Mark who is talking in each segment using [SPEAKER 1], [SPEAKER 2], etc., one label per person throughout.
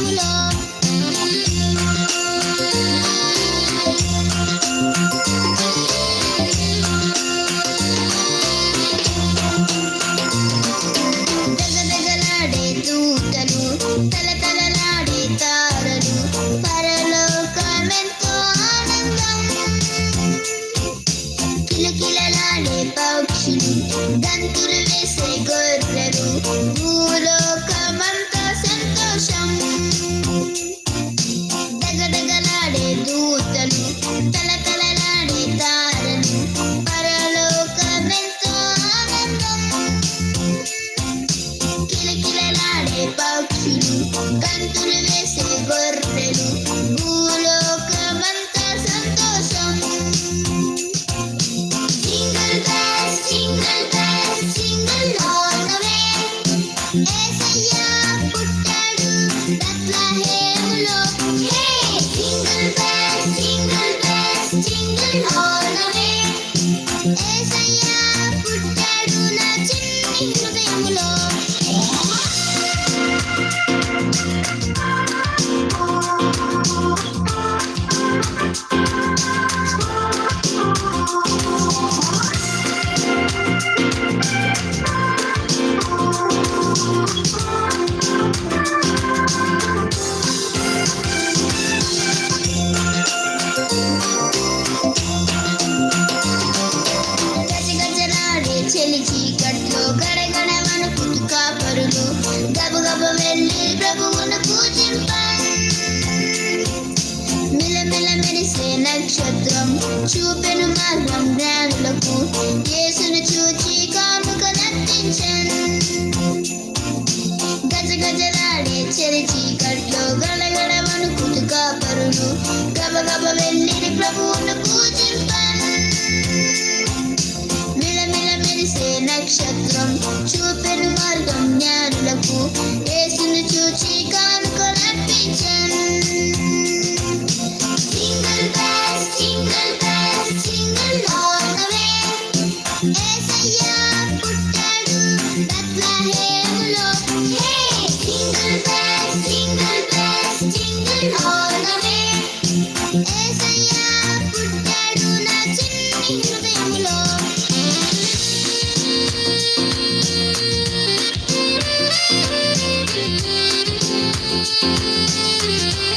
[SPEAKER 1] Love. Love. It's all the way. చూపెను మార్గం దారులకు యేసును చూచి కాముక నర్తించన్ గజ గజలాడే చెరి చీకట్లో గలగల వణుకుతు కాపరులు. గబ గబ వెళ్ళిన ప్రభువును పూజింపన్. మిలమిల మెరిసే నక్షత్రం చూపె কিছুতেই হলো Thank you.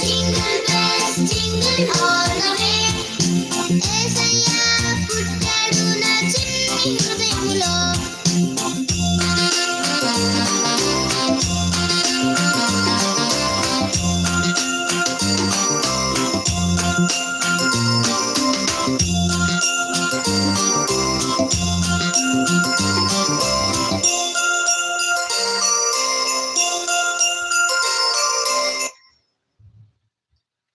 [SPEAKER 1] Jingle bells, jingle all the way.